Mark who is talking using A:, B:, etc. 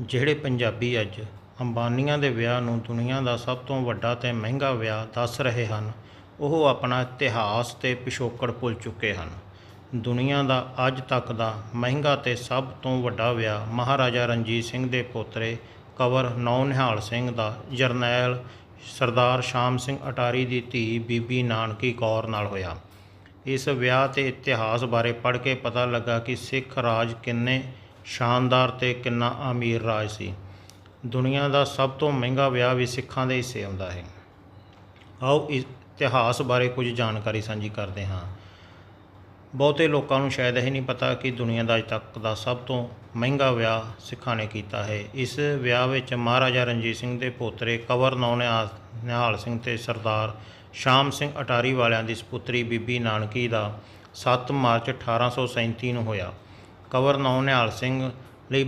A: ਜਿਹੜੇ ਪੰਜਾਬੀ ਅੱਜ ਅੰਬਾਨੀਆਂ ਦੇ ਵਿਆਹ ਨੂੰ ਦੁਨੀਆ ਦਾ ਸਭ ਤੋਂ ਵੱਡਾ ਤੇ ਮਹਿੰਗਾ ਵਿਆਹ ਦੱਸ ਰਹੇ ਹਨ, ਉਹ ਆਪਣਾ ਇਤਿਹਾਸ ਤੇ ਪਿਛੋਕੜ ਭੁੱਲ ਚੁੱਕੇ ਹਨ। ਦੁਨੀਆ ਦਾ ਅੱਜ ਤੱਕ ਦਾ ਮਹਿੰਗਾ ਤੇ ਸਭ ਤੋਂ ਵੱਡਾ ਵਿਆਹ ਮਹਾਰਾਜਾ ਰਣਜੀਤ ਸਿੰਘ ਦੇ ਪੋਤਰੇ ਕਵਰ ਨੌ ਨਿਹਾਲ ਸਿੰਘ ਦਾ ਜਰਨੈਲ ਸਰਦਾਰ ਸ਼ਾਮ ਸਿੰਘ ਅਟਾਰੀ ਦੀ ਧੀ ਬੀਬੀ ਨਾਨਕੀ ਕੌਰ ਨਾਲ ਹੋਇਆ। ਇਸ ਵਿਆਹ ਤੇ ਇਤਿਹਾਸ ਬਾਰੇ ਪੜ੍ਹ ਕੇ ਪਤਾ ਲੱਗਾ ਕਿ ਸਿੱਖ ਰਾਜ ਕਿੰਨੇ ਸ਼ਾਨਦਾਰ ਤੇ ਕਿੰਨਾ ਅਮੀਰ ਰਾਜ ਸੀ। ਦੁਨੀਆ ਦਾ ਸਭ ਤੋਂ ਮਹਿੰਗਾ ਵਿਆਹ ਵੀ ਸਿੱਖਾਂ ਦੇ ਹਿੱਸੇ ਆਉਂਦਾ ਹੈ। ਆਓ ਇਸ ਇਤਿਹਾਸ ਬਾਰੇ ਕੁਝ ਜਾਣਕਾਰੀ ਸਾਂਝੀ ਕਰਦੇ ਹਾਂ। ਬਹੁਤੇ ਲੋਕਾਂ ਨੂੰ ਸ਼ਾਇਦ ਇਹ ਨਹੀਂ ਪਤਾ ਕਿ ਦੁਨੀਆ ਦਾ ਅਜ ਤੱਕ ਦਾ ਸਭ ਤੋਂ ਮਹਿੰਗਾ ਵਿਆਹ ਸਿੱਖਾਂ ਨੇ ਕੀਤਾ ਹੈ। ਇਸ ਵਿਆਹ ਵਿੱਚ ਮਹਾਰਾਜਾ ਰਣਜੀਤ ਸਿੰਘ ਦੇ ਪੋਤਰੇ ਕਵਰ ਨੌ ਨਿਹਾਲ ਨਿਹਾਲ ਸਿੰਘ ਤੇ ਸਰਦਾਰ ਸ਼ਾਮ ਸਿੰਘ ਅਟਾਰੀ ਵਾਲਿਆਂ ਦੀ ਸੁਪੁੱਤਰੀ ਬੀਬੀ ਨਾਨਕੀ ਦਾ 7 ਮਾਰਚ 1837 ਨੂੰ ਹੋਇਆ। ਕੰਵਰ ਨੌ ਨਿਹਾਲ ਸਿੰਘ ਲਈ